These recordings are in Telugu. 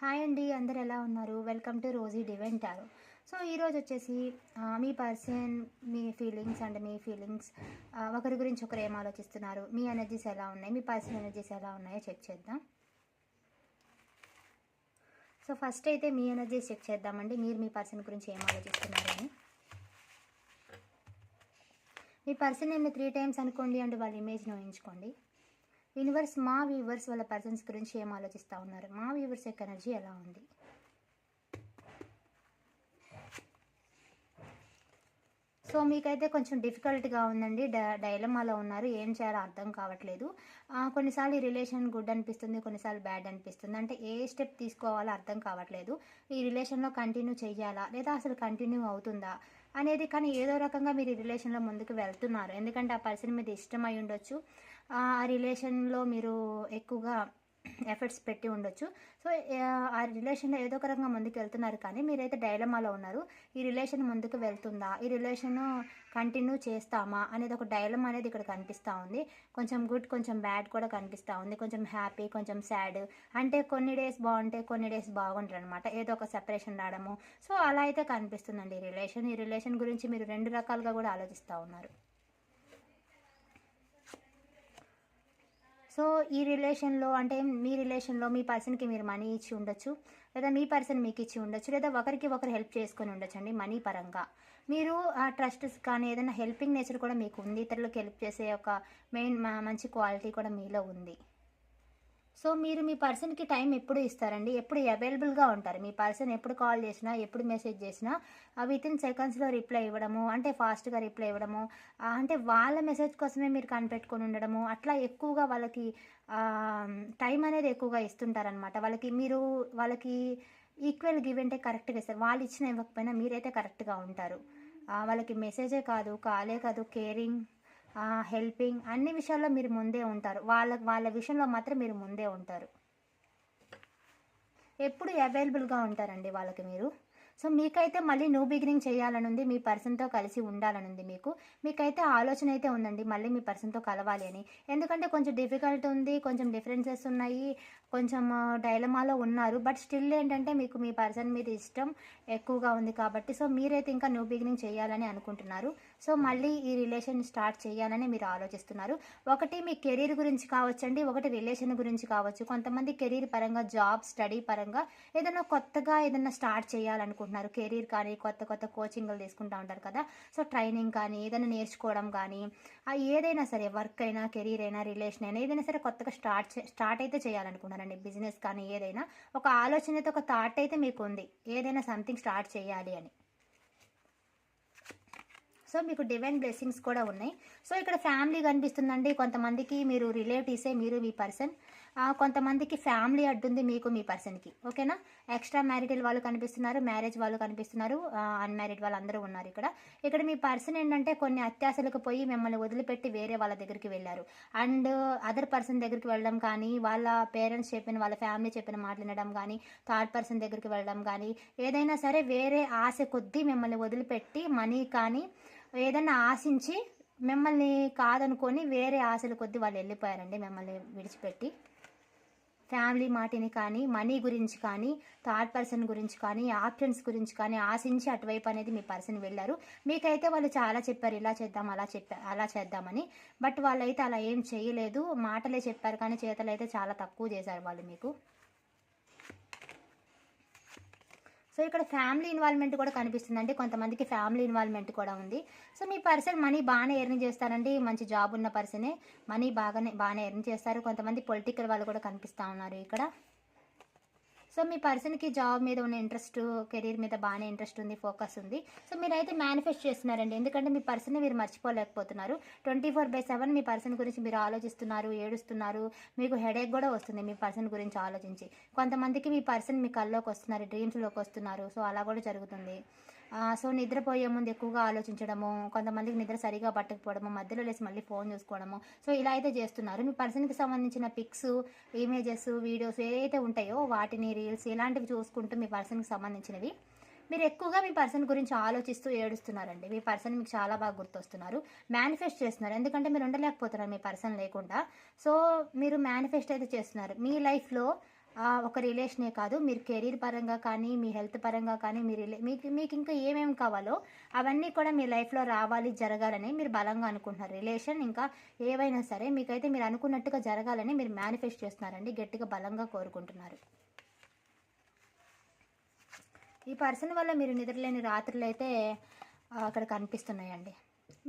హాయ్ అండి అందరు ఎలా ఉన్నారు? వెల్కమ్ టు రోజీ డివెంట్ టారో సో ఈరోజు వచ్చేసి మీ పర్సన్ మీ ఫీలింగ్స్ అండ్ మీ ఫీలింగ్స్ ఒకరి గురించి ఒకరు ఏం ఆలోచిస్తున్నారు? మీ ఎనర్జీస్ ఎలా ఉన్నాయి? మీ పర్సన్ ఎనర్జీస్ ఎలా ఉన్నాయో చెక్ చేద్దాం. సో ఫస్ట్ అయితే మీ ఎనర్జీస్ చెక్ చేద్దామండి. మీరు మీ పర్సన్ గురించి ఏం ఆలోచిస్తున్నారు అని. మీ పర్సన్ ఏమి త్రీ టైమ్స్ అనుకోండి అండ్ వాళ్ళ ఇమేజ్ను ఊహించుకోండి. యూనివర్స్ మా వ్యూవర్స్ వాళ్ళ పర్సన్స్ గురించి ఏం ఆలోచిస్తూ ఉన్నారు? మా వ్యూవర్స్ యొక్క ఎనర్జీ ఎలా ఉంది? సో మీకైతే కొంచెం డిఫికల్ట్గా ఉందండి. డ డైలమాలో ఉన్నారు. ఏం చేయాలో అర్థం కావట్లేదు. కొన్నిసార్లు ఈ రిలేషన్ గుడ్ అనిపిస్తుంది కొన్నిసార్లు బ్యాడ్ అనిపిస్తుంది. అంటే ఏ స్టెప్ తీసుకోవాలో అర్థం కావట్లేదు. ఈ రిలేషన్లో కంటిన్యూ చేయాలా లేదా అసలు కంటిన్యూ అవుతుందా? అనేది కానీ ఏదో రకంగా మీరు ఈ రిలేషన్లో ముందుకు వెళ్తున్నారు. ఎందుకంటే ఆ పర్సన్ మీద ఇష్టం అయి ఉండొచ్చు. ఆ రిలేషన్లో మీరు ఎక్కువగా ఎఫర్ట్స్ పెట్టి ఉండొచ్చు. సో ఆ రిలేషన్లో ఏదో ఒక రకంగా ముందుకు వెళ్తున్నారు కానీ మీరైతే డైలమాలో ఉన్నారు. ఈ రిలేషన్ ముందుకు వెళ్తుందా? ఈ రిలేషన్ కంటిన్యూ చేస్తామా? అనేది ఒక డైలమ్ అనేది ఇక్కడ కనిపిస్తూ ఉంది. కొంచెం గుడ్ కొంచెం బ్యాడ్ కూడా కనిపిస్తూ ఉంది. కొంచెం హ్యాపీ కొంచెం సాడ్. అంటే కొన్ని డేస్ బాగుంటే కొన్ని డేస్ బాగుంటారు అనమాట ఏదో ఒక సెపరేషన్ రావడము. సో అలా అయితే కనిపిస్తుందండి ఈ రిలేషన్. ఈ రిలేషన్ గురించి మీరు రెండు రకాలుగా కూడా ఆలోచిస్తూ ఉన్నారు. సో ఈ రిలేషన్లో అంటే మీ రిలేషన్లో మీ పర్సన్కి మీరు మనీ ఇచ్చి ఉండొచ్చు. లేదా మీ పర్సన్ మీకు ఇచ్చి ఉండొచ్చు. లేదా ఒకరికి ఒకరు హెల్ప్ చేసుకొని ఉండొచ్చండి మనీ పరంగా. మీరు ఆ ట్రస్ట్స్ కానీ ఏదైనా హెల్పింగ్ నేచర్ కూడా మీకు ఉంది. ఇతరులకు హెల్ప్ చేసే ఒక మెయిన్ మంచి క్వాలిటీ కూడా మీలో ఉంది. సో మీరు మీ పర్సన్కి టైం ఎప్పుడు ఇస్తారండి? ఎప్పుడు అవైలబుల్గా ఉంటారు? మీ పర్సన్ ఎప్పుడు కాల్ చేసినా ఎప్పుడు మెసేజ్ చేసినా విత్ ఇన్ సెకండ్స్లో రిప్లై ఇవ్వడము అంటే ఫాస్ట్గా రిప్లై ఇవ్వడము అంటే వాళ్ళ మెసేజ్ కోసమే మీరు కనిపెట్టుకొని ఉండడము అట్లా ఎక్కువగా వాళ్ళకి టైం అనేది ఎక్కువగా ఇస్తుంటారనమాట వాళ్ళకి మీరు వాళ్ళకి ఈక్వల్ గివ్ అంటే కరెక్ట్గా ఇస్తారు. వాళ్ళు ఇచ్చిన ఇవ్వకపోయినా మీరైతే కరెక్ట్గా ఉంటారు. వాళ్ళకి మెసేజే కాదు కాలే కాదు కేరింగ్ హెల్పింగ్ అన్ని విషయాల్లో మీరు ముందే ఉంటారు. వాళ్ళ వాళ్ళ విషయంలో మాత్రం మీరు ముందే ఉంటారు. ఎప్పుడు అవైలబుల్గా ఉంటారండి వాళ్ళకి మీరు. సో మీకైతే మళ్ళీ న్యూ బిగినింగ్ చేయాలని ఉంది మీ పర్సన్తో కలిసి ఉండాలని ఉంది మీకు. మీకైతే ఆలోచన అయితే ఉందండి మళ్ళీ మీ పర్సన్తో కలవాలి అని. ఎందుకంటే కొంచెం డిఫికల్ట్ ఉంది కొంచెం డిఫరెన్సెస్ ఉన్నాయి. కొంచెం డైలమాలో ఉన్నారు. బట్ స్టిల్ ఏంటంటే మీకు మీ పర్సన్ మీద ఇష్టం ఎక్కువగా ఉంది కాబట్టి సో మీరైతే ఇంకా న్యూ బిగినింగ్ చేయాలని అనుకుంటున్నారు. సో మళ్ళీ ఈ రిలేషన్ స్టార్ట్ చేయాలని మీరు ఆలోచిస్తున్నారు. ఒకటి మీ కెరీర్ గురించి కావచ్చండి ఒకటి రిలేషన్ గురించి కావచ్చు. కొంతమంది కెరీర్ పరంగా జాబ్ స్టడీ పరంగా ఏదైనా కొత్తగా ఏదైనా స్టార్ట్ చేయాలనుకుంటున్నారు. కెరీర్ కానీ కొత్త కొత్త కోచింగ్లు తీసుకుంటూ ఉంటారు కదా. సో ట్రైనింగ్ కానీ ఏదైనా నేర్చుకోవడం కానీ ఏదైనా సరే వర్క్ అయినా కెరీర్ అయినా రిలేషన్ అయినా ఏదైనా సరే కొత్తగా స్టార్ట్ స్టార్ట్ అయితే చేయాలనుకుంటున్నారు. చేయాలనుకుంటున్నారండి బిజినెస్ కానీ ఏదైనా ఒక ఆలోచన అయితే ఒక థాట్ అయితే మీకు ఉంది ఏదైనా సంథింగ్ స్టార్ట్ చేయాలి అని. సో మీకు డివైన్ బ్లెస్సింగ్స్ కూడా ఉన్నాయి. సో ఇక్కడ ఫ్యామిలీ కనిపిస్తుందండి. కొంతమందికి మీరు రిలేటివ్సే మీరు మీ పర్సన్ కొంతమందికి ఫ్యామిలీ అడ్డుంది మీకు మీ పర్సన్కి. ఓకేనా? ఎక్స్ట్రా మ్యారిటల్ వాళ్ళు కనిపిస్తున్నారు మ్యారేజ్ వాళ్ళు కనిపిస్తున్నారు అన్మ్యారీడ్ వాళ్ళు అందరూ ఉన్నారు ఇక్కడ. ఇక్కడ మీ పర్సన్ ఏంటంటే కొన్ని అత్యాశలకు పోయి మిమ్మల్ని వదిలిపెట్టి వేరే వాళ్ళ దగ్గరికి వెళ్ళారు. అండ్ అదర్ పర్సన్ దగ్గరికి వెళ్ళడం కానీ వాళ్ళ పేరెంట్స్ చెప్పిన వాళ్ళ ఫ్యామిలీ చెప్పిన మాటలు వినడం కానీ థర్డ్ పర్సన్ దగ్గరికి వెళ్ళడం కానీ ఏదైనా సరే వేరే ఆశ కొద్దీ మిమ్మల్ని వదిలిపెట్టి మనీ కానీ ఏదైనా ఆశించి మిమ్మల్ని కాదనుకొని వేరే ఆశల కొద్దీ వాళ్ళు వెళ్ళిపోయారండి మిమ్మల్ని విడిచిపెట్టి. ఫ్యామిలీ మాటిని కానీ మనీ గురించి కానీ థర్డ్ పర్సన్ గురించి కానీ ఆప్షన్స్ గురించి కానీ ఆశించి అటువైపు అనేది మీ పర్సన్ వెళ్ళారు. మీకైతే వాళ్ళు చాలా చెప్పారు ఇలా చేద్దాం అలా చెప్పా అలా చేద్దామని. బట్ వాళ్ళైతే అలా ఏం చేయలేదు. మాటలే చెప్పారు కానీ చేతలు అయితే చాలా తక్కువ చేశారు వాళ్ళు మీకు. సో ఇక్కడ ఫ్యామిలీ ఇన్వాల్వ్మెంట్ కూడా కనిపిస్తుంది కొంతమందికి ఫ్యామిలీ ఇన్వాల్వ్మెంట్ కూడా ఉంది. సో మీ పర్సన్ మనీ బాగానే ఎర్న్ చేస్తారండి. మంచి జాబ్ ఉన్న పర్సనే మనీ బాగానే బాగానే ఎర్న్ చేస్తారు. కొంతమంది పొలిటికల్ వాళ్ళు కూడా కనిపిస్తూ ఉన్నారు ఇక్కడ. సో మీ పర్సన్కి జాబ్ మీద ఉన్న ఇంట్రెస్ట్ కెరీర్ మీద బాగానే ఇంట్రెస్ట్ ఉంది ఫోకస్ ఉంది. సో మీరైతే మేనిఫెస్ట్ చేస్తున్నారండి. ఎందుకంటే మీ పర్సన్ని మీరు మర్చిపోలేకపోతున్నారు. ట్వంటీ ఫోర్ బై సెవెన్ మీ పర్సన్ గురించి మీరు ఆలోచిస్తున్నారు ఏడుస్తున్నారు. మీకు హెడేక్ కూడా వస్తుంది మీ పర్సన్ గురించి ఆలోచించి. కొంతమందికి మీ పర్సన్ మీ కల్లోకి వస్తున్నారు డ్రీమ్స్లోకి వస్తున్నారు. సో అలా కూడా జరుగుతుంది. సో నిద్రపోయే ముందు ఎక్కువగా ఆలోచించడము కొంతమందికి నిద్ర సరిగా పట్టకపోవడము మధ్యలో లేసి మళ్ళీ ఫోన్ చూసుకోవడము. సో ఇలా అయితే చేస్తున్నారు. మీ పర్సన్కి సంబంధించిన పిక్స్ ఇమేజెస్ వీడియోస్ ఏదైతే ఉంటాయో వాటిని రీల్స్ ఇలాంటివి చూసుకుంటూ మీ పర్సన్కి సంబంధించినవి మీరు ఎక్కువగా మీ పర్సన్ గురించి ఆలోచిస్తూ ఏడుస్తున్నారండి. మీ పర్సన్ మీకు చాలా బాగా గుర్తొస్తున్నారు. మేనిఫెస్ట్ చేస్తున్నారు. ఎందుకంటే మీరు ఉండలేకపోతున్నారు మీ పర్సన్ లేకుండా. సో మీరు మేనిఫెస్ట్ అయితే చేస్తున్నారు. మీ లైఫ్లో ఒక రిలేషనే కాదు. మీరు కెరీర్ పరంగా కానీ మీ హెల్త్ పరంగా కానీ మీ రిలే మీకు మీకు ఇంకా ఏమేమి కావాలో అవన్నీ కూడా మీ లైఫ్లో రావాలి జరగాలని మీరు బలంగా అనుకుంటున్నారు. రిలేషన్ ఇంకా ఏవైనా సరే మీకైతే మీరు అనుకున్నట్టుగా జరగాలని మీరు మేనిఫెస్ట్ చేస్తున్నారండి. గట్టిగా బలంగా కోరుకుంటున్నారు. ఈ పర్సన్ వల్ల మీరు నిద్రలేని రాత్రులు అయితే అక్కడ కనిపిస్తున్నాయండి.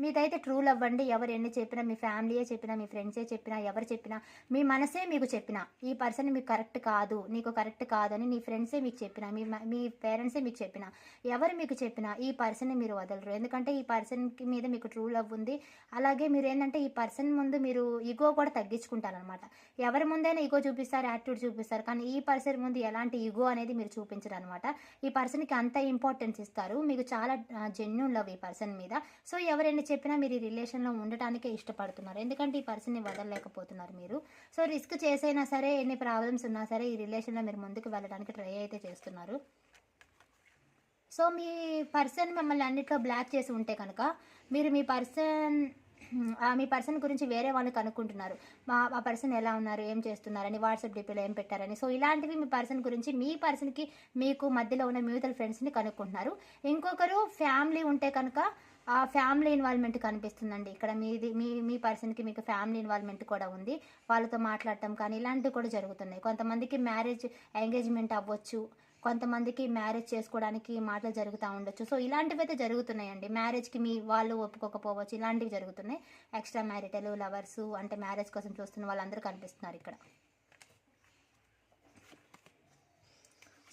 మీదైతే ట్రూ లవ్ అండి. ఎవరు ఎన్ని చెప్పినా మీ ఫ్యామిలీయే చెప్పినా మీ ఫ్రెండ్సే చెప్పినా ఎవరు చెప్పినా మీ మనసే మీకు చెప్పినా ఈ పర్సన్ మీకు కరెక్ట్ కాదు నీకు కరెక్ట్ కాదని నీ ఫ్రెండ్సే మీకు చెప్పినా మీ మీ పేరెంట్సే మీకు చెప్పినా ఎవరు మీకు చెప్పినా ఈ పర్సన్ని మీరు వదలరు. ఎందుకంటే ఈ పర్సన్ మీద మీకు ట్రూ లవ్ ఉంది. అలాగే మీరు ఏంటంటే ఈ పర్సన్ ముందు మీరు ఈగో కూడా తగ్గించుకుంటారనమాట ఎవరి ముందైనా ఈగో చూపిస్తారు యాటిట్యూడ్ చూపిస్తారు కానీ ఈ పర్సన్ ముందు ఎలాంటి ఈగో అనేది మీరు చూపించరు అనమాట ఈ పర్సన్కి అంత ఇంపార్టెన్స్ ఇస్తారు. మీకు చాలా జెన్యున్ లవ్ ఈ పర్సన్ మీద. సో ఎవరైనా చెప్పినా మీరు ఈ రిలేషన్లో ఉండటానికే ఇష్టపడుతున్నారు. ఎందుకంటే ఈ పర్సన్ని వదలలేకపోతున్నారు మీరు. సో రిస్క్ చేసైనా సరే ఎన్ని ప్రాబ్లమ్స్ ఉన్నా సరే ఈ రిలేషన్లో మీరు ముందుకు వెళ్ళడానికి ట్రై అయితే చేస్తున్నారు. సో మీ పర్సన్ మిమ్మల్ని అన్నిట్లో బ్లాక్ చేసి ఉంటే కనుక మీరు మీ పర్సన్ ఆ, మీ పర్సన్ గురించి వేరే వాళ్ళు కనుక్కుంటున్నారు. మా ఆ పర్సన్ ఎలా ఉన్నారు ఏం చేస్తున్నారని వాట్సాప్ డిపిలో ఏం పెట్టారని. సో ఇలాంటివి మీ పర్సన్ గురించి మీ పర్సన్కి మీకు మధ్యలో ఉన్న మ్యూచువల్ ఫ్రెండ్స్ని కనుక్కుంటున్నారు. ఇంకొకరు ఫ్యామిలీ ఉంటే కనుక ఆ ఫ్యామిలీ ఇన్వాల్వ్మెంట్ కనిపిస్తుందండి. ఇక్కడ మీది మీ మీ పర్సన్కి మీకు ఫ్యామిలీ ఇన్వాల్వ్మెంట్ కూడా ఉంది. వాళ్ళతో మాట్లాడటం కానీ ఇలాంటివి కూడా జరుగుతున్నాయి. కొంతమందికి మ్యారేజ్ ఎంగేజ్మెంట్ అవ్వచ్చు. కొంతమందికి మ్యారేజ్ చేసుకోవడానికి మాటలు జరుగుతూ ఉండొచ్చు. సో ఇలాంటివి అయితే జరుగుతున్నాయండి. మ్యారేజ్కి మీ వాళ్ళు ఒప్పుకోకపోవచ్చు. ఇలాంటివి జరుగుతున్నాయి. ఎక్స్ట్రా మ్యారిటల్ లవర్స్ అంటే మ్యారేజ్ కోసం చూస్తున్న వాళ్ళందరూ కనిపిస్తున్నారు ఇక్కడ.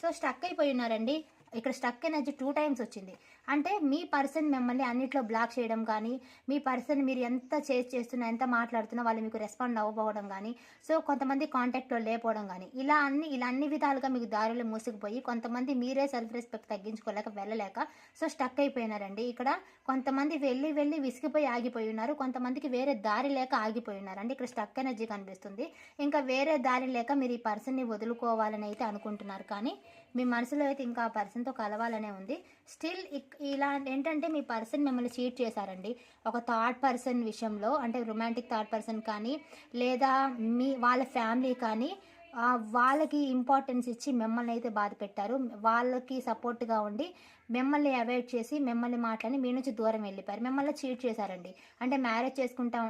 సో స్టక్ అయిపోయి ఉన్నారండి. ఇక్కడ స్టక్ ఎనర్జీ టూ టైమ్స్ వచ్చింది. అంటే మీ పర్సన్ మిమ్మల్ని అన్నిట్లో బ్లాక్ చేయడం కానీ మీ పర్సన్ మీరు ఎంత చేసి చేస్తున్నా ఎంత మాట్లాడుతున్నా వాళ్ళు మీకు రెస్పాండ్ అవ్వకపోవడం కానీ సో కొంతమంది కాంటాక్ట్లో లేకపోవడం కానీ ఇలా అన్ని ఇలా అన్ని విధాలుగా మీకు దారిలో మూసుకుపోయి కొంతమంది మీరే సెల్ఫ్ రెస్పెక్ట్ తగ్గించుకోలేక వెళ్ళలేక సో స్టక్ అయిపోయినారండి. ఇక్కడ కొంతమంది వెళ్ళి వెళ్ళి విసిగిపోయి ఆగిపోయి ఉన్నారు. కొంతమందికి వేరే దారి లేక ఆగిపోయి ఉన్నారండి. ఇక్కడ స్టక్ ఎనర్జీ కనిపిస్తుంది. ఇంకా వేరే దారి లేక మీరు ఈ పర్సన్ని వదులుకోవాలని అయితే అనుకుంటున్నారు. కానీ మీ మనసులో అయితే ఇంకా ఆ పర్సన్తో కలవాలనే ఉంది. స్టిల్ ఇలా ఏంటంటే మీ పర్సన్ మిమ్మల్ని చీట్ చేశారండి. ఒక థర్డ్ పర్సన్ విషయంలో అంటే రొమాంటిక్ థర్డ్ పర్సన్ కానీ లేదా మీ వాళ్ళ ఫ్యామిలీ కానీ వాళ్ళకి ఇంపార్టెన్స్ ఇచ్చి మిమ్మల్ని అయితే బాధ పెట్టారు. వాళ్ళకి సపోర్ట్గా ఉండి మిమ్మల్ని అవాయిడ్ చేసి మిమ్మల్ని మాట్లాడి మీ నుంచి దూరం వెళ్ళిపోయారు. మిమ్మల్ని చీట్ చేశారండి. అంటే మ్యారేజ్ చేసుకుంటాం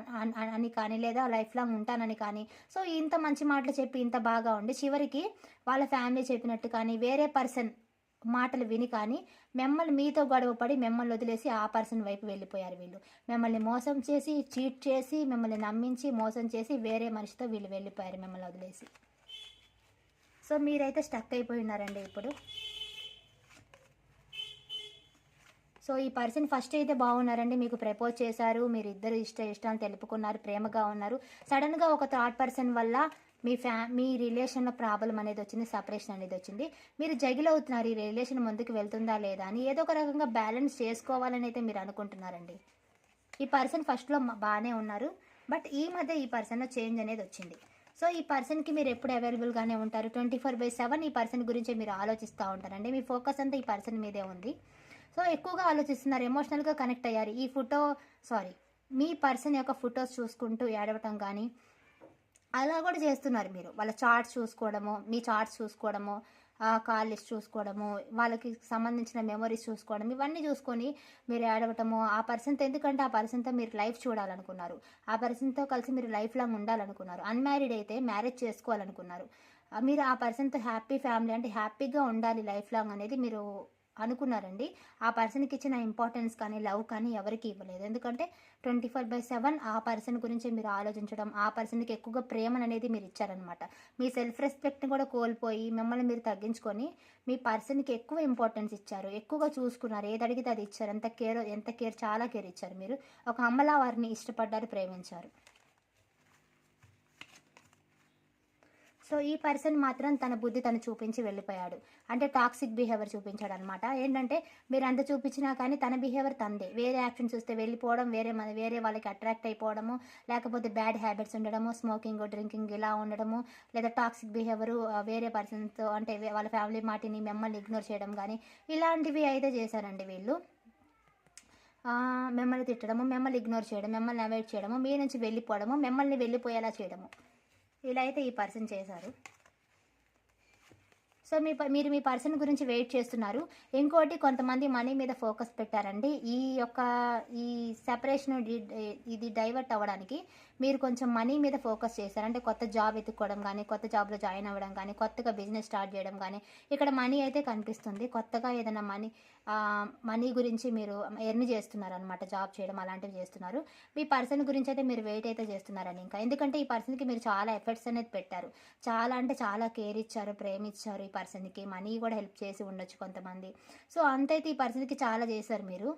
అని కానీ లేదా లైఫ్ లాంగ్ ఉంటానని కానీ. సో ఇంత మంచి మాటలు చెప్పి ఇంత బాగా ఉండి చివరికి వాళ్ళ ఫ్యామిలీ చెప్పినట్టు కానీ వేరే పర్సన్ మాటలు విని కానీ మిమ్మల్ని మీతో గొడవ పడి మిమ్మల్ని వదిలేసి ఆ పర్సన్ వైపు వెళ్ళిపోయారు వీళ్ళు. మిమ్మల్ని మోసం చేసి చీట్ చేసి మిమ్మల్ని నమ్మించి మోసం చేసి వేరే మనిషితో వీళ్ళు వెళ్ళిపోయారు మిమ్మల్ని వదిలేసి. సో మీరైతే స్టక్ అయిపోయి ఉన్నారండి ఇప్పుడు. సో ఈ పర్సన్ ఫస్ట్ అయితే బాగున్నారండి. మీకు ప్రపోజ్ చేశారు. మీరు ఇద్దరు ఇష్ట ఇష్టాలు తెలుపుకున్నారు. ప్రేమగా ఉన్నారు. సడన్గా ఒక థర్డ్ పర్సన్ వల్ల మీ ఫ్యా మీ రిలేషన్లో ప్రాబ్లం అనేది వచ్చింది సపరేషన్ అనేది వచ్చింది. మీరు జగిల్ అవుతున్నారు ఈ రిలేషన్ ముందుకు వెళ్తుందా లేదా అని ఏదో ఒక రకంగా బ్యాలెన్స్ చేసుకోవాలని అయితే మీరు అనుకుంటున్నారండి. ఈ పర్సన్ ఫస్ట్లో బాగానే ఉన్నారు బట్ ఈ మధ్య ఈ పర్సన్లో చేంజ్ అనేది వచ్చింది. సో ఈ పర్సన్కి మీరు ఎప్పుడు అవైలబుల్గానే ఉంటారు? ట్వంటీ ఫోర్ బై సెవెన్ ఈ పర్సన్ గురించి మీరు ఆలోచిస్తూ ఉంటారండి. మీ ఫోకస్ అంతా ఈ పర్సన్ మీదే ఉంది. సో ఎక్కువగా ఆలోచిస్తున్నారు ఎమోషనల్గా కనెక్ట్ అయ్యారు. ఈ ఫోటో సారీ మీ పర్సన్ యొక్క ఫొటోస్ చూసుకుంటూ ఏడవటం కానీ అలా కూడా చేస్తున్నారు మీరు. వాళ్ళ చార్ట్స్ చూసుకోవడము మీ చార్ట్స్ చూసుకోవడము కాల్ లిస్ట్ చూసుకోవడము వాళ్ళకి సంబంధించిన మెమరీస్ చూసుకోవడం ఇవన్నీ చూసుకొని మీరు ఏడవటము ఆ పర్సన్తో ఎందుకంటే ఆ పర్సన్తో మీరు లైఫ్ చూడాలనుకున్నారు. ఆ పర్సన్తో కలిసి మీరు లైఫ్ లాంగ్ ఉండాలనుకున్నారు. అన్మ్యారీడ్ అయితే మ్యారేజ్ చేసుకోవాలనుకున్నారు. మీరు ఆ పర్సన్తో హ్యాపీ ఫ్యామిలీ అంటే హ్యాపీగా ఉండాలి లైఫ్ లాంగ్ అనేది మీరు అనుకున్నారండి. ఆ పర్సన్కి ఇచ్చిన ఇంపార్టెన్స్ కానీ లవ్ కానీ ఎవరికి ఇవ్వలేదు. ఎందుకంటే ట్వంటీ ఫోర్ బై సెవెన్ ఆ పర్సన్ గురించి మీరు ఆలోచించడం ఆ పర్సన్కి ఎక్కువగా ప్రేమను అనేది మీరు ఇచ్చారనమాట మీ సెల్ఫ్ రెస్పెక్ట్ని కూడా కోల్పోయి మిమ్మల్ని మీరు తగ్గించుకొని మీ పర్సన్కి ఎక్కువ ఇంపార్టెన్స్ ఇచ్చారు. ఎక్కువగా చూసుకున్నారు. ఏది అడిగితే అది ఇచ్చారు. ఎంత కేర్ ఎంత కేర్ చాలా కేర్ ఇచ్చారు మీరు. ఒక అమ్మలా వారిని ఇష్టపడ్డారు ప్రేమించారు. సో ఈ పర్సన్ మాత్రం తన బుద్ధి తను చూపించి వెళ్ళిపోయాడు. అంటే టాక్సిక్ బిహేవియర్ చూపించాడు అనమాట ఏంటంటే మీరు అంత చూపించినా కానీ తన బిహేవియర్ తందే. వేరే యాక్షన్ చూస్తే వెళ్ళిపోవడం వేరే మన వేరే వాళ్ళకి అట్రాక్ట్ అయిపోవడము లేకపోతే బ్యాడ్ హ్యాబిట్స్ ఉండడము స్మోకింగ్ డ్రింకింగ్ ఇలా ఉండడము లేదా టాక్సిక్ బిహేవియర్ వేరే పర్సన్తో అంటే వాళ్ళ ఫ్యామిలీ మాటిని మిమ్మల్ని ఇగ్నోర్ చేయడం కానీ ఇలాంటివి అయితే చేశారండి వీళ్ళు. మిమ్మల్ని తిట్టడము మిమ్మల్ని ఇగ్నోర్ చేయడం మిమ్మల్ని అవాయిడ్ చేయడము మీ నుంచి వెళ్ళిపోవడము మిమ్మల్ని వెళ్ళిపోయేలా చేయడము. ఇలా అయితే ఈ పర్సన్ చేశారు. సో మీ ప- మీరు మీ పర్సన్ గురించి వెయిట్ చేస్తున్నారు. ఇంకోటి కొంతమంది మనీ మీద ఫోకస్ పెట్టారండి. ఈ యొక్క ఈ సెపరేషన్ ఇది డైవర్ట్ అవ్వడానికి మీరు కొంచెం మనీ మీద ఫోకస్ చేశారు. అంటే కొత్త జాబ్ ఎత్తుకోవడం కానీ కొత్త జాబ్లో జాయిన్ అవ్వడం కానీ కొత్తగా బిజినెస్ స్టార్ట్ చేయడం కానీ ఇక్కడ మనీ అయితే కనిపిస్తుంది. కొత్తగా ఏదైనా మనీ మనీ గురించి మీరు ఎర్న్ చేస్తున్నారు అనమాట జాబ్ చేయడం అలాంటివి చేస్తున్నారు. మీ పర్సన్ గురించి అయితే మీరు వెయిట్ అయితే చేస్తున్నారని ఇంకా. ఎందుకంటే ఈ పర్సన్కి మీరు చాలా ఎఫర్ట్స్ అనేది పెట్టారు. చాలా అంటే చాలా కేర్ ఇచ్చారు ప్రేమ ఇచ్చారు ఈ పర్సన్కి మనీ కూడా హెల్ప్ చేసి ఉండొచ్చు కొంతమంది. సో అంతైతే ఈ పర్సన్కి చాలా చేశారు మీరు.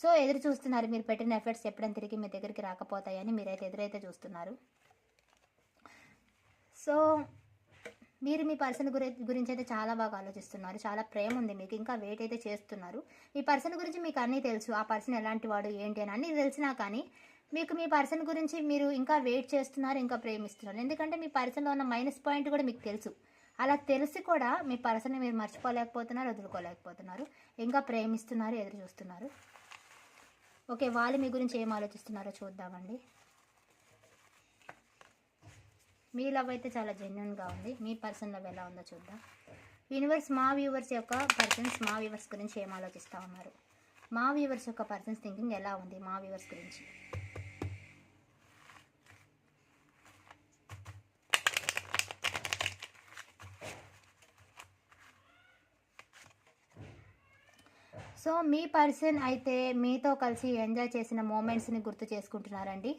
సో ఎదురు చూస్తున్నారు మీరు పెట్టిన ఎఫర్ట్స్ ఎప్పుడైనా తిరిగి మీ దగ్గరికి రాకపోతాయని మీరైతే ఎదురైతే చూస్తున్నారు. సో మీరు మీ పర్సన్ గురి గురించి అయితే చాలా బాగా ఆలోచిస్తున్నారు చాలా ప్రేమ ఉంది మీకు ఇంకా వెయిట్ అయితే చేస్తున్నారు. ఈ పర్సన్ గురించి మీకు అన్నీ తెలుసు ఆ పర్సన్ ఎలాంటి వాడు ఏంటి అని అన్నీ తెలిసినా కానీ మీకు మీ పర్సన్ గురించి మీరు ఇంకా వెయిట్ చేస్తున్నారు ఇంకా ప్రేమిస్తున్నారు. ఎందుకంటే మీ పర్సన్లో ఉన్న మైనస్ పాయింట్ కూడా మీకు తెలుసు. అలా తెలిసి కూడా మీ పర్సన్ని మీరు మర్చిపోలేకపోతున్నారు వదులుకోలేకపోతున్నారు ఇంకా ప్రేమిస్తున్నారు ఎదురు చూస్తున్నారు. ఓకే వాళ్ళు మీ గురించి ఏం ఆలోచిస్తున్నారో చూద్దామండి. మీ లవ్ అయితే చాలా జెన్యున్గా ఉంది. మీ పర్సన్ లవ్ ఎలా ఉందో చూద్దాం. యూనివర్స్ మా వ్యూవర్స్ యొక్క పర్సన్స్ మా వ్యూవర్స్ గురించి ఏం ఆలోచిస్తూ ఉన్నారు? మా వ్యూవర్స్ యొక్క పర్సన్స్ థింకింగ్ ఎలా ఉంది? మా వ్యూవర్స్ గురించి. సో మీ పర్సన్ అయితే మీతో కలిసి ఎంజాయ్ చేసిన మూమెంట్స్ని గుర్తు చేసుకుంటున్నారండి?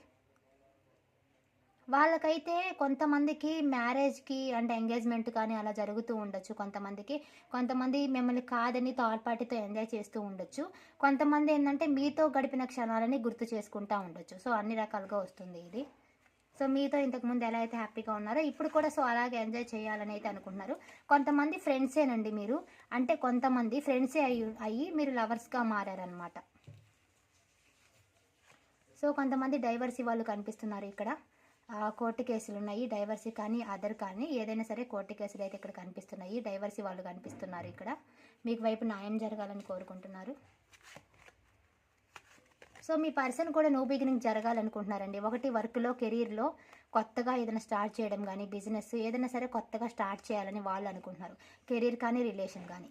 వాళ్ళకైతే కొంతమందికి మ్యారేజ్కి అంటే ఎంగేజ్మెంట్ కానీ అలా జరుగుతూ ఉండొచ్చు. కొంతమందికి కొంతమంది మిమ్మల్ని కాదని థర్డ్ పార్టీతో ఎంజాయ్ చేస్తూ ఉండొచ్చు. కొంతమంది ఏంటంటే మీతో గడిపిన క్షణాలని గుర్తు చేసుకుంటూ ఉండొచ్చు. సో అన్ని రకాలుగా వస్తుంది ఇది. సో మీతో ఇంతకుముందు ఎలా అయితే హ్యాపీగా ఉన్నారో ఇప్పుడు కూడా సో అలాగే ఎంజాయ్ చేయాలని అయితే అనుకుంటున్నారు. కొంతమంది ఫ్రెండ్సేనండి మీరు. అంటే కొంతమంది ఫ్రెండ్సే అయ్యి అయ్యి మీరు లవర్స్గా మారారనమాట సో కొంతమంది డైవర్సీ వాళ్ళు కనిపిస్తున్నారు ఇక్కడ. కోర్టు కేసులు ఉన్నాయి డైవర్సీ కానీ అదర్ కానీ ఏదైనా సరే కోర్టు కేసులు అయితే ఇక్కడ కనిపిస్తున్నాయి. డైవర్సీ వాళ్ళు కనిపిస్తున్నారు ఇక్కడ. మీకు వైపు న్యాయం జరగాలని కోరుకుంటున్నారు. సో మీ పర్సన్ కూడా న్యూ బిగినింగ్ జరగాలనుకుంటున్నారండి. ఒకటి వర్క్లో కెరీర్లో కొత్తగా ఏదైనా స్టార్ట్ చేయడం కానీ బిజినెస్ ఏదైనా సరే కొత్తగా స్టార్ట్ చేయాలని వాళ్ళు అనుకుంటున్నారు. కెరీర్ కానీ రిలేషన్ కానీ.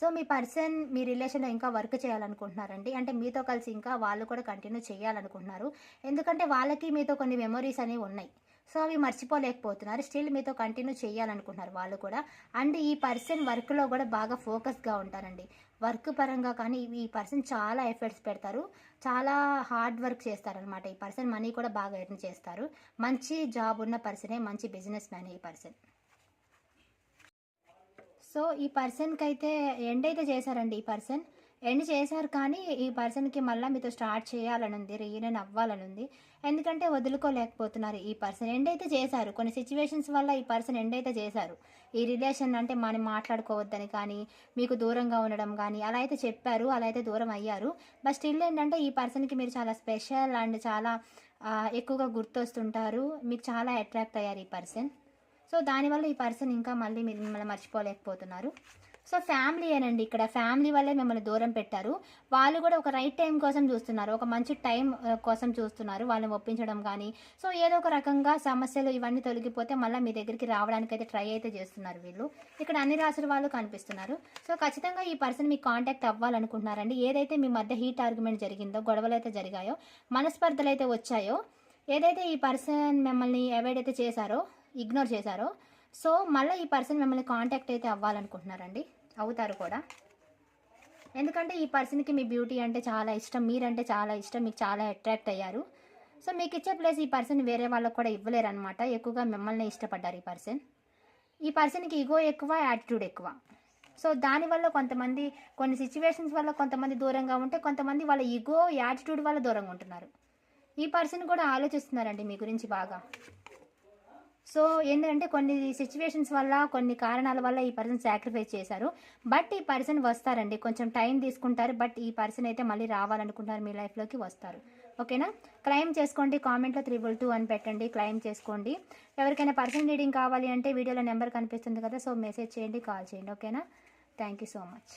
సో మీ పర్సన్ మీ రిలేషన్లో ఇంకా వర్క్ చేయాలనుకుంటున్నారండి. అంటే మీతో కలిసి ఇంకా వాళ్ళు కూడా కంటిన్యూ చేయాలనుకుంటున్నారు. ఎందుకంటే వాళ్ళకి మీతో కొన్ని మెమొరీస్ అనేవి ఉన్నాయి. సో అవి మర్చిపోలేకపోతున్నారు. స్టిల్ మీతో కంటిన్యూ చేయాలనుకుంటున్నారు వాళ్ళు కూడా. అండ్ ఈ పర్సన్ వర్క్లో కూడా బాగా ఫోకస్గా ఉంటారండి. వర్క్ పరంగా కానీ ఈ పర్సన్ చాలా ఎఫర్ట్స్ పెడతారు. చాలా హార్డ్ వర్క్ చేస్తారనమాట ఈ పర్సన్. మనీ కూడా బాగా ఎర్న్ చేస్తారు. మంచి జాబ్ ఉన్న పర్సనే మంచి బిజినెస్ మ్యాన్ ఈ పర్సన్. సో ఈ పర్సన్కి అయితే ఎండ్ అయితే చేశారండి ఈ పర్సన్. ఎండ్ చేశారు కానీ ఈ పర్సన్కి మళ్ళీ మీతో స్టార్ట్ చేయాలని ఉంది రీయూనియన్ అవ్వాలని ఉంది ఎందుకంటే వదులుకోలేకపోతున్నారు ఈ పర్సన్. ఎండ్ అయితే చేశారు కొన్ని సిచ్యువేషన్స్ వల్ల ఈ పర్సన్ ఎండ్ అయితే చేశారు. ఈ రిలేషన్ అంటే మనం మాట్లాడుకోవద్దని కానీ మీకు దూరంగా ఉండడం కానీ అలా అయితే చెప్పారు అలా అయితే దూరం అయ్యారు. బట్ స్టిల్ ఏంటంటే ఈ పర్సన్కి మీరు చాలా స్పెషల్ అండ్ చాలా ఎక్కువగా గుర్తొస్తుంటారు. మీకు చాలా అట్రాక్ట్ అయ్యారు ఈ పర్సన్. సో దానివల్ల ఈ పర్సన్ ఇంకా మళ్ళీ మిమ్మల్ని మర్చిపోలేకపోతున్నారు. సో ఫ్యామిలీ ఏనండి ఇక్కడ. ఫ్యామిలీ వల్లే మిమ్మల్ని దూరం పెట్టారు. వాళ్ళు కూడా ఒక రైట్ టైం కోసం చూస్తున్నారు. ఒక మంచి టైం కోసం చూస్తున్నారు. వాళ్ళని ఒప్పించడం కానీ సో ఏదో ఒక రకంగా సమస్యలు ఇవన్నీ తొలగిపోతే మళ్ళీ మీ దగ్గరికి రావడానికి అయితే ట్రై అయితే చేస్తున్నారు వీళ్ళు. ఇక్కడ అన్ని రాసుల వాళ్ళు కనిపిస్తున్నారు. సో ఖచ్చితంగా ఈ పర్సన్ మీకు కాంటాక్ట్ అవ్వాలనుకుంటున్నారండి. ఏదైతే మీ మధ్య హీట్ ఆర్గ్యుమెంట్ జరిగిందో గొడవలు అయితే జరిగాయో మనస్పర్ధలు అయితే వచ్చాయో ఏదైతే ఈ పర్సన్ మిమ్మల్ని అవాయిడ్ అయితే చేశారో ఇగ్నోర్ చేశారో సో మళ్ళీ ఈ పర్సన్ మిమ్మల్ని కాంటాక్ట్ అయితే అవ్వాలనుకుంటున్నారండి. అవుతారు కూడా. ఎందుకంటే ఈ పర్సన్కి మీ బ్యూటీ అంటే చాలా ఇష్టం మీరంటే చాలా ఇష్టం మీకు చాలా అట్రాక్ట్ అయ్యారు. సో మీకు ఇచ్చే ప్లేస్ ఈ పర్సన్ వేరే వాళ్ళకి కూడా ఇవ్వలేరు అనమాట ఎక్కువగా మిమ్మల్ని ఇష్టపడ్డారు ఈ పర్సన్. ఈ పర్సన్కి ఈగో ఎక్కువ యాటిట్యూడ్ ఎక్కువ. సో దానివల్ల కొంతమంది కొన్ని సిచ్యువేషన్స్ వల్ల కొంతమంది దూరంగా ఉంటే కొంతమంది వాళ్ళ ఈగో యాటిట్యూడ్ వల్ల దూరంగా ఉంటున్నారు. ఈ పర్సన్ కూడా ఆలోచిస్తున్నారండి మీ గురించి బాగా. సో ఏంటంటే కొన్ని సిచ్యువేషన్స్ వల్ల కొన్ని కారణాల వల్ల ఈ పర్సన్ సాక్రిఫైస్ చేశారు. బట్ ఈ పర్సన్ వస్తారండి. కొంచెం టైం తీసుకుంటారు. బట్ ఈ పర్సన్ అయితే మళ్ళీ రావాలనుకుంటారు మీ లైఫ్లోకి వస్తారు. ఓకేనా క్లైమ్ చేసుకోండి. కామెంట్లో త్రిబుల్ టూ అని పెట్టండి. క్లైమ్ చేసుకోండి. ఎవరికైనా పర్సన్ రీడింగ్ కావాలి అంటే వీడియోలో నెంబర్ కనిపిస్తుంది కదా సో మెసేజ్ చేయండి కాల్ చేయండి. ఓకేనా థ్యాంక్ యూ సో మచ్